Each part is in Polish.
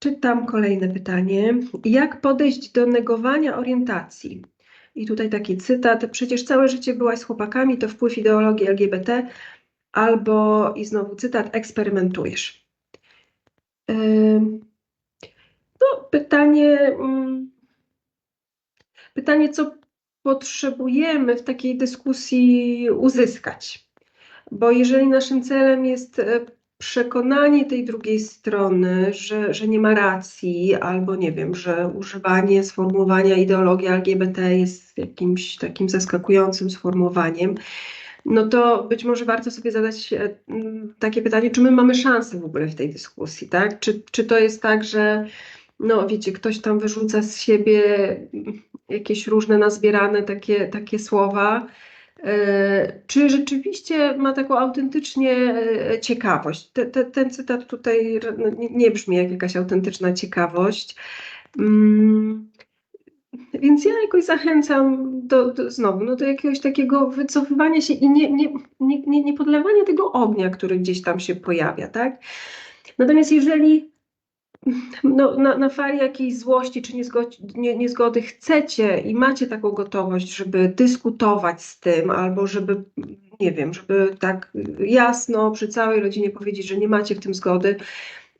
Czytam kolejne pytanie. Jak podejść do negowania orientacji? I tutaj taki cytat. Przecież całe życie byłaś z chłopakami, to wpływ ideologii LGBT, albo i znowu cytat, eksperymentujesz. Ym, No, pytanie, mm, pytanie, co potrzebujemy w takiej dyskusji uzyskać? Bo jeżeli naszym celem jest e, przekonanie tej drugiej strony, że, że nie ma racji, albo nie wiem, że używanie sformułowania ideologii LGBT jest jakimś takim zaskakującym sformułowaniem, no to być może warto sobie zadać e, takie pytanie, czy my mamy szansę w ogóle w tej dyskusji, tak? Czy, czy to jest tak, że no wiecie, ktoś tam wyrzuca z siebie jakieś różne nazbierane takie, takie słowa, Czy rzeczywiście ma taką autentycznie e, ciekawość? Te, te, ten cytat tutaj no, nie, brzmi jak jakaś autentyczna ciekawość. Mm, Więc ja jakoś zachęcam do, do, znowu no, do jakiegoś takiego wycofywania się i nie, nie, nie, nie podlewania tego ognia, który gdzieś tam się pojawia, tak? Natomiast jeżeli no, na, na fali jakiejś złości czy niezgody, nie, niezgody chcecie i macie taką gotowość, żeby dyskutować z tym, albo żeby, nie wiem, żeby tak jasno przy całej rodzinie powiedzieć, że nie macie w tym zgody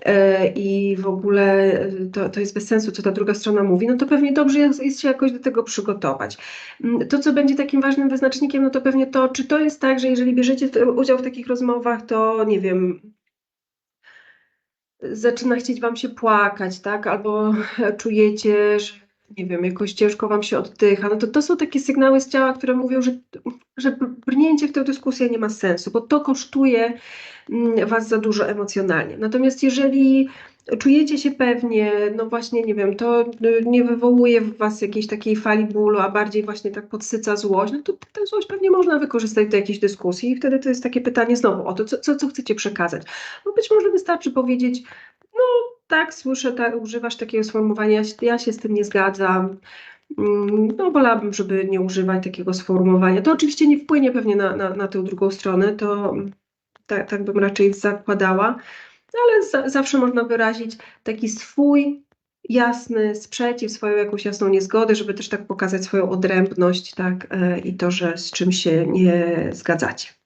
e, i w ogóle e, to, to jest bez sensu, co ta druga strona mówi, no to pewnie dobrze jest, jest się jakoś do tego przygotować. Mm, To, co będzie takim ważnym wyznacznikiem, no to pewnie to, czy to jest tak, że jeżeli bierzecie udział w takich rozmowach, to nie wiem, zaczyna chcieć wam się płakać, tak? Albo czujecie, że nie wiem, jakoś ciężko wam się oddycha. No to to są takie sygnały z ciała, które mówią, że, że brnięcie w tę dyskusję nie ma sensu, bo to kosztuje mm, was za dużo emocjonalnie. Natomiast jeżeli czujecie się pewnie, no właśnie, nie wiem, to y, nie wywołuje w was jakiejś takiej fali bólu, a bardziej właśnie tak podsyca złość, no to tę złość pewnie można wykorzystać do jakiejś dyskusji i wtedy to jest takie pytanie znowu o to, co, co, co chcecie przekazać. No być może wystarczy powiedzieć, no tak, słyszę, tak, używasz takiego sformułowania, ja się, z tym nie zgadzam. Mm, No, wolałabym, żeby nie używać takiego sformułowania. To oczywiście nie wpłynie pewnie na, na, na tę drugą stronę, to mm, tak, tak bym raczej zakładała, ale za, zawsze można wyrazić taki swój jasny sprzeciw, swoją jakąś jasną niezgodę, żeby też tak pokazać swoją odrębność, tak, e, i to, że z czym się nie zgadzacie.